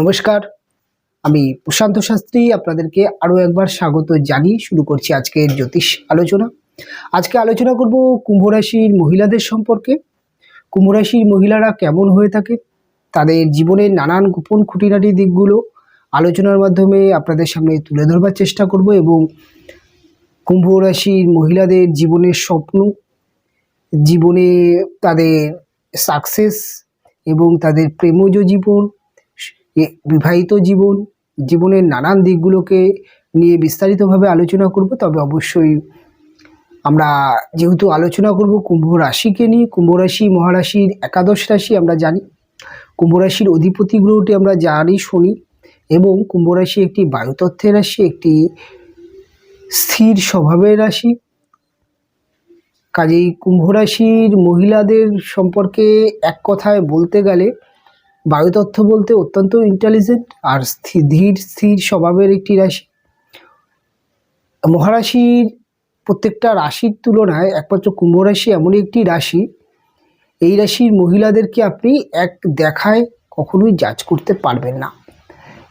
নমস্কার। আমি প্রশান্ত শাস্ত্রী, আপনাদেরকে আরও একবার স্বাগত জানিয়ে শুরু করছি আজকের জ্যোতিষ আলোচনা। আজকে আলোচনা করব কুম্ভ রাশির মহিলাদের সম্পর্কে। কুম্ভ রাশির মহিলারা কেমন হয়ে থাকে, তাদের জীবনের নানান গোপন খুঁটিনাটি দিকগুলো আলোচনার মাধ্যমে আপনাদের সামনে তুলে ধরবার চেষ্টা করব এবং কুম্ভ রাশির মহিলাদের জীবনের স্বপ্ন, জীবনে তাদের সাকসেস এবং তাদের প্রেমজ জীবন বিবাহিত জীবন, জীবনের নানান দিকগুলোকে নিয়ে বিস্তারিতভাবে আলোচনা করব, তবে অবশ্যই আমরা যেহেতু আলোচনা করব কুম্ভ রাশিকে নিয়ে, কুম্ভ রাশি, মহারাশির একাদশ রাশি আমরা জানি। কুম্ভ রাশির অধিপতি গ্রহটি আমরা জানি, শুনি এবং কুম্ভ রাশি একটি বায়ুতত্ত্বের রাশি, একটি স্থির স্বভাবের রাশি। কাজেই কুম্ভ রাশির মহিলাদের সম্পর্কে এক কথায় বলতে গেলে বায়ুতত্ত্ব বলতে অত্যন্ত ইন্টেলিজেন্ট আর ধীর স্থির স্বভাবের একটি রাশি। মহারাশির প্রত্যেকটা রাশির তুলনায় একমাত্র কুম্ভ রাশি এমনই একটি রাশি। এই রাশির মহিলাদেরকে আপনি এক দেখায় কখনোই জাজ করতে পারবেন না।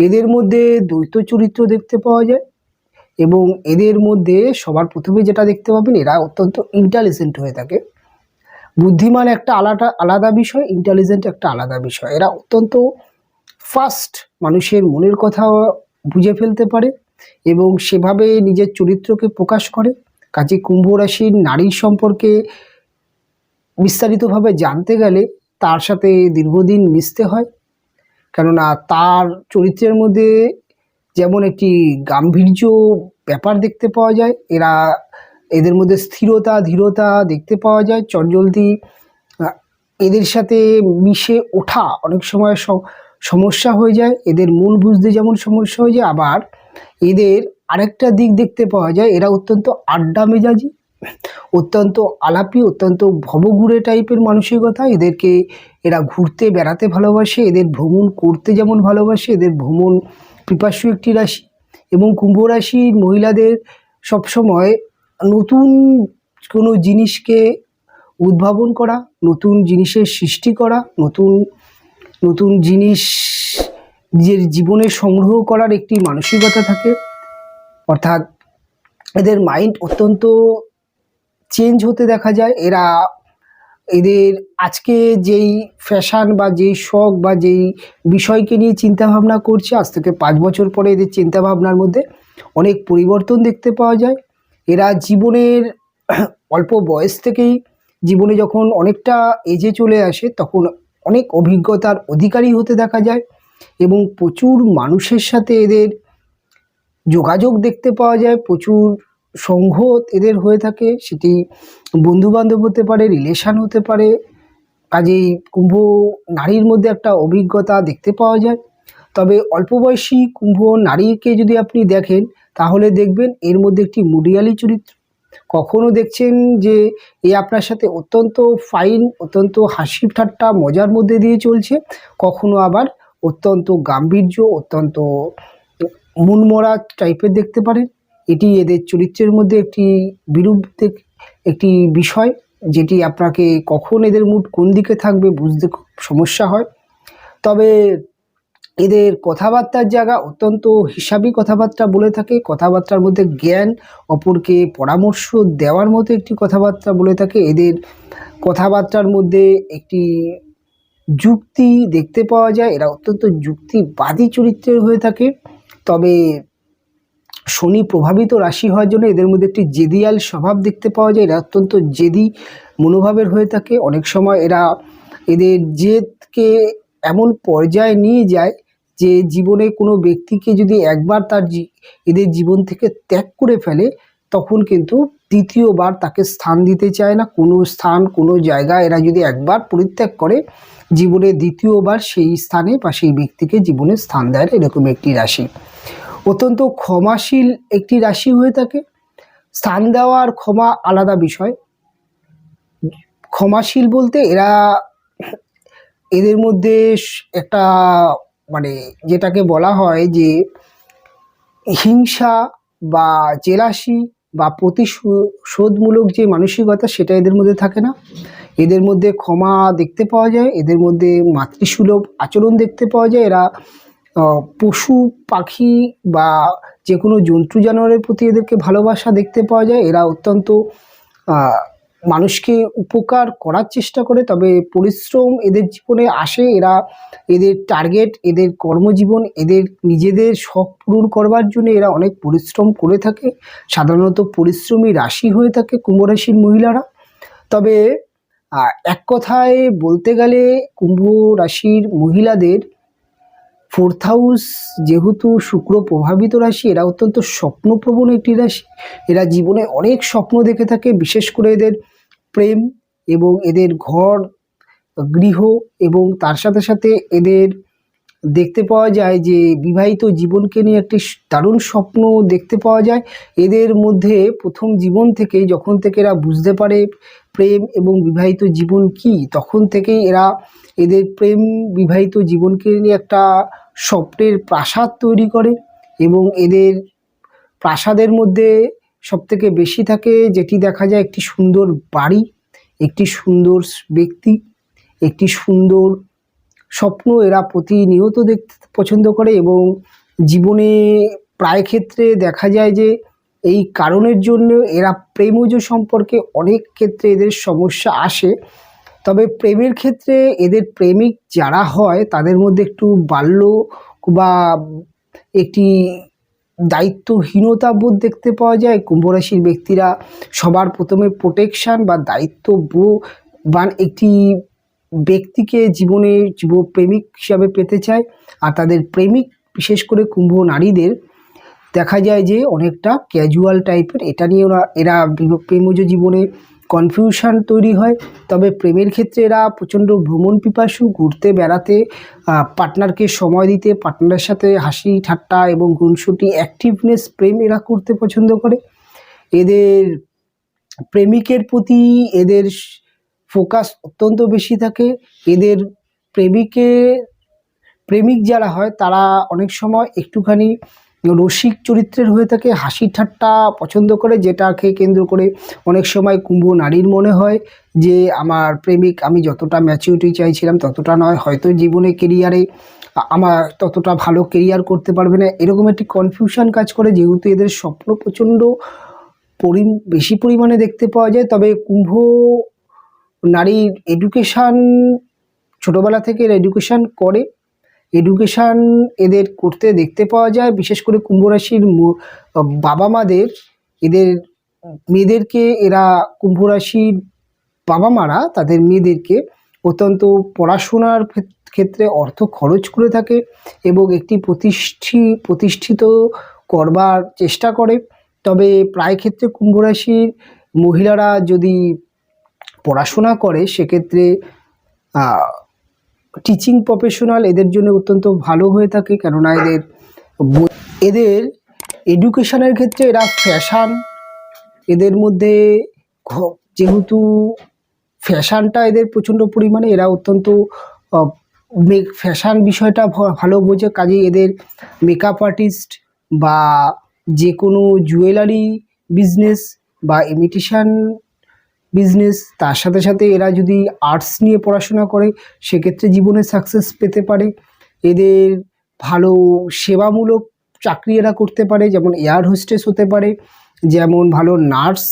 এদের মধ্যে দ্বৈত চরিত্র দেখতে পাওয়া যায় এবং এদের মধ্যে সবার প্রথমে যেটা দেখতে পাবেন, এরা অত্যন্ত ইন্টেলিজেন্ট হয়ে থাকে। বুদ্ধিমান একটা আলাদা আলাদা বিষয় ইন্টেলিজেন্ট একটা আলাদা বিষয়। এরা অত্যন্ত ফাস্ট মানুষের মনের কথা বুঝে ফেলতে পারে এবং সেভাবে নিজের চরিত্রকে প্রকাশ করে। কাজে কুম্ভ রাশির নারীর সম্পর্কে বিস্তারিতভাবে জানতে গেলে তার সাথে দীর্ঘদিন মিশতে হয়। কেননা তার চরিত্রের মধ্যে যেমন একটি গাম্ভীর্য ব্যাপার দেখতে পাওয়া যায়, এরা এদের মধ্যে স্থিরতা, ধীরতা দেখতে পাওয়া যায়, চটজলদি এদের সাথে মিশে ওঠা অনেক সময় সমস্যা হয়ে যায়, এদের মন বুঝতে যেমন সমস্যা হয়ে যায়, আবার এদের আরেকটা দিক দেখতে পাওয়া যায়, এরা অত্যন্ত আড্ডা মেজাজি, অত্যন্ত আলাপি, অত্যন্ত ভবঘুরে টাইপের মানসিকতা, এদেরকে এরা ঘুরতে, বেড়াতে ভালোবাসে, এদের ভ্রমণ করতে যেমন ভালোবাসে, এদের ভ্রমণ পিপাসু একটি রাশি এবং কুম্ভ রাশির মহিলাদের সবসময় নতুন কোনো জিনিসকে উদ্ভাবন করা, নতুন জিনিসের সৃষ্টি করা, নতুন নতুন জিনিস নিজের জীবনে সংগ্রহ করার একটি মানসিকতা থাকে। অর্থাৎ এদের মাইন্ড অত্যন্ত চেঞ্জ হতে দেখা যায়। এরা এদের আজকে যেই ফ্যাশন বা যেই শখ বা যেই বিষয়কে নিয়ে চিন্তা ভাবনা করছে, আজ থেকে পাঁচ বছর পরে এদের চিন্তা ভাবনার মধ্যে অনেক পরিবর্তন দেখতে পাওয়া যায়। এরা জীবনের অল্প বয়স থেকেই জীবনে যখন অনেকটা এজে চলে আসে, তখন অনেক অভিজ্ঞতার অধিকারী হতে দেখা যায় এবং প্রচুর মানুষের সাথে এদের যোগাযোগ দেখতে পাওয়া যায়, প্রচুর সংঘ এদের হয়ে থাকে। সেটি বন্ধুবান্ধব হতে পারে রিলেশান হতে পারে, কাজেই কুম্ভ নারীর মধ্যে একটা অভিজ্ঞতা দেখতে পাওয়া যায়। তবে অল্প বয়সী কুম্ভ নারীকে যদি আপনি দেখেন তাহলে দেখবেন এর মধ্যে একটি মুডিয়ালি চরিত্র। কখনো দেখছেন যে এ আপনার সাথে অত্যন্ত ফাইন অত্যন্ত হাসি ঠাট্টা, মজার মধ্যে দিয়ে চলছে। কখনো আবার অত্যন্ত গাম্ভীর্য, অত্যন্ত মনমরা টাইপের দেখতে পারেন। এটি এদের চরিত্রের মধ্যে একটি বিরূপ একটি বিষয় যেটি আপনাকে কখন এদের মুড কোন দিকে থাকবে বুঝতে খুব সমস্যা হয়। তবে এদের কথাবার্তার জায়গা অত্যন্ত হিসাবি কথাবার্তা বলে থাকে। কথাবার্তার মধ্যে জ্ঞান, অপরকে পরামর্শ দেওয়ার মতো একটি কথাবার্তা বলে থাকে। এদের কথাবার্তার মধ্যে একটি যুক্তি দেখতে পাওয়া যায়। এরা অত্যন্ত যুক্তিবাদী চরিত্রের হয়ে থাকে। তবে শনি প্রভাবিত রাশি হওয়ার জন্য এদের মধ্যে একটি জেদিয়াল স্বভাব দেখতে পাওয়া যায়। এরা অত্যন্ত জেদি মনোভাবের হয়ে থাকে। অনেক সময় এরা এদের জেদকে এমন পর্যায়ে নিয়ে যায় যে জীবনে কোনো ব্যক্তিকে যদি একবার তার এদের জীবন থেকে ত্যাগ করে ফেলে, তখন কিন্তু দ্বিতীয়বার তাকে স্থান দিতে চায় না। কোনো স্থান, কোনো জায়গা এরা যদি একবার পরিত্যাগ করে, জীবনে দ্বিতীয়বার সেই স্থানে বা সেই ব্যক্তিকে জীবনে স্থান দেয় এরকম একটি রাশি। অত্যন্ত ক্ষমাশীল একটি রাশি হয়ে থাকে। স্থান দেওয়া আর ক্ষমা আলাদা বিষয়। ক্ষমাশীল বলতে এরা এদের মধ্যে একটা মানে যেটাকে বলা হয় যে হিংসা বা জেলাসি বা প্রতিশোধমূলক যে মানসিকতা সেটা এদের মধ্যে থাকে না। এদের মধ্যে ক্ষমা দেখতে পাওয়া যায়, এদের মধ্যে মাতৃসুলভ আচরণ দেখতে পাওয়া যায়। এরা পশু, পাখি বা যে কোনো জন্তু জানোয়ারের প্রতি এদেরকে ভালোবাসা দেখতে পাওয়া যায়। এরা অত্যন্ত মানুষকে উপকার করার চেষ্টা করে, তবে পরিশ্রম এদের জীবনে আসে। এরা এদের টার্গেট এদের কর্মজীবন, এদের নিজেদের শখ পূরণ করবার জন্য এরা অনেক পরিশ্রম করে থাকে। সাধারণত পরিশ্রমী রাশি হয়ে থাকে কুম্ভ রাশির মহিলারা। তবে এক কথায় বলতে গেলে কুম্ভ রাশির মহিলাদের ফোর্থ হাউস যেহেতু শুক্র প্রভাবিত রাশি, এরা অত্যন্ত স্বপ্নপ্রবণ একটি রাশি। এরা জীবনে অনেক স্বপ্ন দেখে থাকে, বিশেষ করে এদের প্রেম এবং এদের ঘর, গৃহ এবং তার সাথে সাথে এদের দেখতে পাওয়া যায় যে, বিবাহিত জীবনকে নিয়ে একটি দারুণ স্বপ্ন দেখতে পাওয়া যায়। এদের মধ্যে প্রথম জীবন থেকেই যখন থেকে এরা বুঝতে পারে প্রেম এবং বিবাহিত জীবন কি, তখন থেকেই এরা এদের প্রেম, বিবাহিত জীবনকে নিয়ে একটা স্বপ্নের প্রাসাদ তৈরি করে এবং এদের প্রাসাদের মধ্যে সবথেকে বেশি থাকে যেটি দেখা যায় একটি সুন্দর বাড়ি, একটি সুন্দর ব্যক্তি, একটি সুন্দর স্বপ্ন এরা প্রতিনিয়ত দেখতে পছন্দ করে এবং জীবনে প্রায় ক্ষেত্রে দেখা যায় যে এই কারণের জন্য এরা প্রেমজ সম্পর্কে অনেক ক্ষেত্রে এদের সমস্যা আসে। তবে প্রেমের ক্ষেত্রে এদের প্রেমিক যারা হয়, তাদের মধ্যে একটু বাল্য বা একটি দায়িত্বহীনতা বোধ দেখতে পাওয়া যায়। কুম্ভ রাশির ব্যক্তিরা সবার প্রথমে প্রোটেকশান বা দায়িত্ব বা একটি ব্যক্তিকে জীবনে জীব প্রেমিক হিসাবে পেতে চায় আর তাদের প্রেমিক, বিশেষ করে কুম্ভ নারীদের, দেখা যায় যে অনেকটা ক্যাজুয়াল টাইপের এটা নিয়ে ওরা, এরা প্রেমজ জীবনে কনফিউশন তৈরি হয়। তবে প্রেমের ক্ষেত্রে এরা প্রচণ্ড ভ্রমণ পিপাসু, ঘুরতে, বেড়াতে পার্টনারকে সময় দিতে পার্টনারের সাথে হাসি, ঠাট্টা এবং গুণসুটি অ্যাক্টিভনেস প্রেম এরা করতে পছন্দ করে। এদের প্রেমিকের প্রতি এদের ফোকাস অত্যন্ত বেশি থাকে। এদের প্রেমিকে, প্রেমিক যারা হয়, তারা অনেক সময় একটুখানি রসিক চরিত্রের হয়ে থাকে হাসি ঠাট্টা পছন্দ করে, যেটাকে কেন্দ্র করে অনেক সময় কুম্ভ নারীর মনে হয় যে, আমার প্রেমিক, আমি যতটা ম্যাচিউরিটি চাইছিলাম ততটা নয়, হয়তো জীবনে কেরিয়ারে আমার ততটা ভালো কেরিয়ার করতে পারবে না। এরকম একটি কনফিউশন কাজ করে, যেহেতু এদের স্বপ্ন প্রচণ্ড পরি বেশি পরিমাণে দেখতে পাওয়া যায়, তবে কুম্ভ নারীর এডুকেশান ছোটোবেলা থেকে এরা এডুকেশান করে। এডুকেশান এদের করতে দেখতে পাওয়া যায়, বিশেষ করে কুম্ভ রাশির বাবা মাদের এদের মেয়েদেরকে এরা কুম্ভ রাশির বাবা মারা তাদের মেয়েদেরকে অত্যন্ত পড়াশোনার ক্ষেত্রে অর্থ খরচ করে থাকে এবং একটি প্রতিষ্ঠি, প্রতিষ্ঠিত করবার চেষ্টা করে। তবে প্রায় ক্ষেত্রে কুম্ভ রাশির মহিলারা যদি পড়াশোনা করে, সেক্ষেত্রে টিচিং প্রফেশনাল এদের জন্য অত্যন্ত ভালো হয়ে থাকে কেননা এদের এদের এডুকেশনের ক্ষেত্রে এরা ফ্যাশান এদের মধ্যে যেহেতু ফ্যাশানটা এদের প্রচণ্ড পরিমাণে এরা অত্যন্ত ফ্যাশান বিষয়টা ভালো বোঝে, কাজেই এদের মেকআপ আর্টিস্ট বা যে কোনো জুয়েলারি বিজনেস বা ইমিটেশন বিজনেস তার সাথে সাথে এরা যদি আর্টস নিয়ে পড়াশোনা করে, সেক্ষেত্রে জীবনে সাকসেস পেতে পারে। এদের ভালো সেবামূলক চাকরি এরা করতে পারে, যেমন এয়ার হোস্টেস হতে পারে, যেমন ভালো নার্স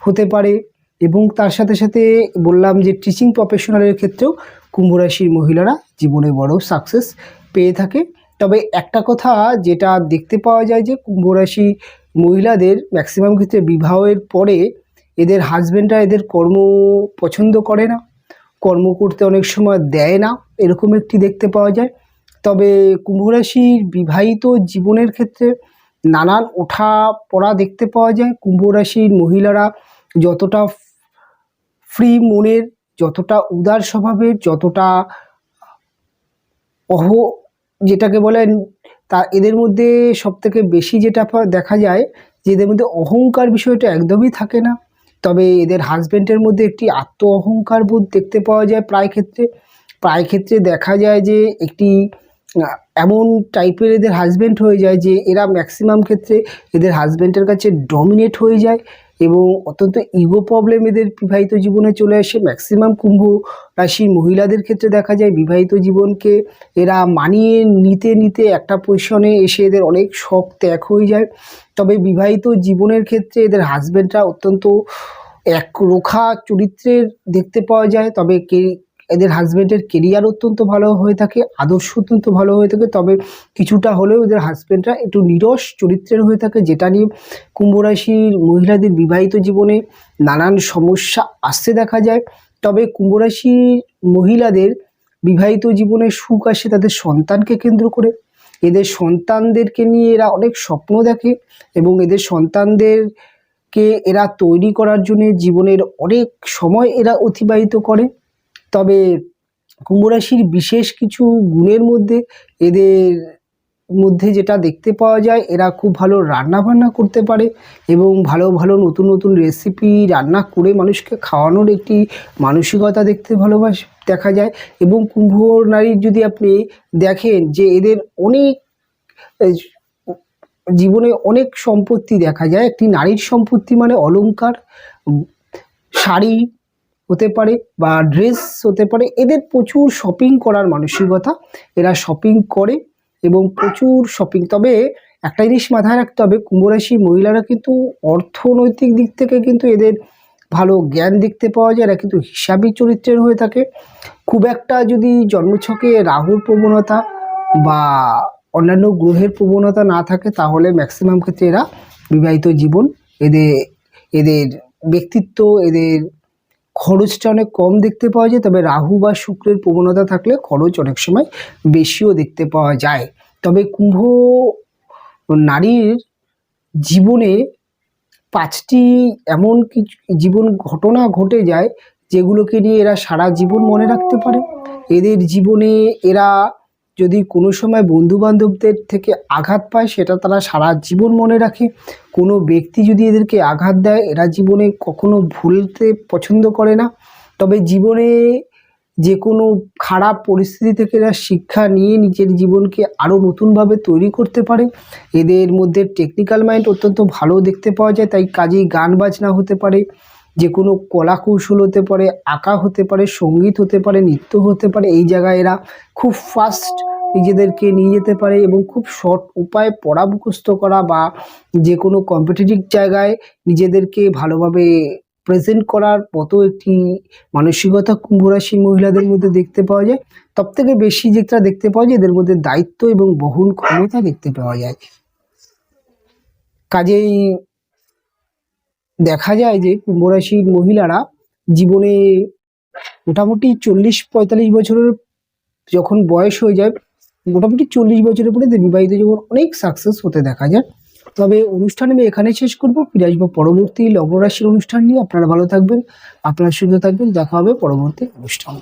হতে পারে এবং তার সাথে সাথে বললাম যে টিচিং প্রফেশনালের ক্ষেত্রেও কুম্ভ রাশির মহিলারা জীবনে বড় সাকসেস পেয়ে থাকে। তবে একটা কথা যেটা দেখতে পাওয়া যায় যে কুম্ভ রাশি মহিলাদের ম্যাক্সিমাম ক্ষেত্রে বিবাহের পরে এদের হাজব্যান্ডরা এদের কর্ম পছন্দ করে না। কর্ম করতে অনেক সময় দেয় না, এরকম একটি দেখতে পাওয়া যায়। তবে কুম্ভরাশির বিবাহিত জীবনের ক্ষেত্রে নানান ওঠা পড়া দেখতে পাওয়া যায়। কুম্ভরাশির মহিলারা যতটা ফ্রি মনের, যতটা উদার স্বভাবের, যতটা অহ, যেটাকে বলেন, তা এদের মধ্যে সবথেকে বেশি যেটা দেখা যায় যে এদের মধ্যে অহংকার বিষয়টা একদমই থাকে না। তবে এদের হাজব্যান্ডের মধ্যে একটি আত্ম অহংকার বোধ দেখতে পাওয়া যায় প্রায় ক্ষেত্রে। প্রায় ক্ষেত্রে দেখা যায় যে একটি এমন টাইপের এদের হাজব্যান্ড হয়ে যায় যে এরা ম্যাক্সিমাম ক্ষেত্রে এদের হাজব্যান্ডের কাছে ডমিনেট হয়ে যায়। এবং অত্যন্ত ইগো প্রবলেম এদের বিবাহিত জীবনে চলে আসে। ম্যাক্সিমাম কুম্ভ রাশির মহিলাদের ক্ষেত্রে দেখা যায় বিবাহিত জীবনকে এরা মানিয়ে নিতে নিতে একটা পজিশনে এসে এদের অনেক শখ ত্যাগ হয়ে যায়। তবে বিবাহিত জীবনের ক্ষেত্রে এদের হাজব্যান্ডরা অত্যন্ত এক রোখা চরিত্রের দেখতে পাওয়া যায়। তবে কে এদের হাজব্যান্ডের কেরিয়ার অত্যন্ত ভালো হয়ে থাকে, আদর্শ অত্যন্ত ভালো হয়ে থাকে, তবে কিছুটা হলেও এদের হাজব্যান্ডরা একটু নিরস চরিত্রের হয়ে থাকে, যেটা নিয়ে কুম্ভ রাশির মহিলাদের বিবাহিত জীবনে নানান সমস্যা আসতে দেখা যায়। তবে কুম্ভ রাশির মহিলাদের বিবাহিত জীবনে সুখ আসে তাদের সন্তানকে কেন্দ্র করে। এদের সন্তানদেরকে নিয়ে এরা অনেক স্বপ্ন দেখে এবং এদের সন্তানদেরকে এরা তৈরি করার জন্য জীবনের অনেক সময় এরা অতিবাহিত করে। তবে কুম্ভ রাশির বিশেষ কিছু গুণের মধ্যে এদের মধ্যে যেটা দেখতে পাওয়া যায় এরা খুব ভালো রান্না বান্না করতে পারে এবং ভালো ভালো নতুন নতুন রেসিপি রান্না করে মানুষকে খাওয়ানোর একটি মানসিকতা দেখতে ভালোবাস দেখা যায় এবং কুম্ভ নারীর যদি আপনি দেখেন যে এদের অনেক জীবনে অনেক সম্পত্তি দেখা যায়। একটি নারীর সম্পত্তি মানে অলংকার উম, শাড়ি হতে পারে বা ড্রেস হতে পারে, এদের প্রচুর শপিং করার মানসিকতা। এরা শপিং করে এবং প্রচুর শপিং তবে একটা জিনিস মাথায় রাখতে হবে, কুম্ভরাশি মহিলারা কিন্তু অর্থনৈতিক দিক থেকে কিন্তু এদের ভালো জ্ঞান দেখতে পাওয়া যায়, এরা কিন্তু হিসাবী চরিত্রের হয়ে থাকে। খুব একটা যদি জন্মছকে রাহুর প্রবণতা বা অন্যান্য গ্রহের প্রবণতা না থাকে, তাহলে ম্যাক্সিমাম ক্ষেত্রে এরা বিবাহিত জীবন, এদের এদের ব্যক্তিত্ব, এদের খরচটা অনেক কম দেখতে পাওয়া যায়, তবে রাহু বা শুক্রের প্রবণতা থাকলে খরচ অনেক সময় বেশিও দেখতে পাওয়া যায়। তবে কুম্ভ নারীর জীবনে পাঁচটি এমন কিছু, জীবন ঘটনা ঘটে যায় যেগুলোকে নিয়ে এরা সারা জীবন মনে রাখতে পারে। এদের জীবনে এরা যদি কোনো সময় বন্ধু বান্ধবদের থেকে আঘাত পায়, সেটা তারা সারা জীবন মনে রাখে। কোনো ব্যক্তি যদি এদেরকে আঘাত দেয়, এরা জীবনে কখনো ভুলতে পছন্দ করে না। তবে জীবনে যে কোনো খারাপ পরিস্থিতি থেকে এরা শিক্ষা নিয়ে নিজের জীবনকে আরও নতুনভাবে তৈরি করতে পারে। এদের মধ্যে টেকনিক্যাল মাইন্ড অত্যন্ত ভালো দেখতে পাওয়া যায়, তাই কাজেই গান বাজনা হতে পারে যে কোনো কলা কৌশল হতে পারে, আঁকা হতে পারে, সংগীত হতে পারে, নৃত্য হতে পারে, এই জায়গায় এরা খুব ফাস্ট নিজেদেরকে নিয়ে যেতে পারে এবং খুব শর্ট উপায়ে পড়া মুখস্থ করা বা যে কোনো কম্পিটিটিভ জায়গায় নিজেদেরকে ভালোভাবে প্রেজেন্ট করার মতো একটি মানসিকতা কুম্ভ রাশি মহিলাদের মধ্যে দেখতে পাওয়া যায়। সব থেকে বেশি যেটা দেখতে পাওয়া যায়, এদের মধ্যে দায়িত্ব এবং বহুল ক্ষমতা দেখতে পাওয়া যায়। কাজেই দেখা যায় যে কুম্ভ রাশির মহিলারা জীবনে মোটামুটি চল্লিশ পঁয়তাল্লিশ বছরের যখন বয়স হয়ে যায় মোটামুটি চল্লিশ বছরের পরে বিবাহিত জীবন অনেক সাকসেস হতে দেখা যায়, তবে অনুষ্ঠান আমি এখানে শেষ করব। ফিরে আসব পরবর্তী লগ্ন রাশির অনুষ্ঠান নিয়ে। আপনারা ভালো থাকবেন, আপনারা সুস্থ থাকবেন। দেখা হবে পরবর্তী অনুষ্ঠান।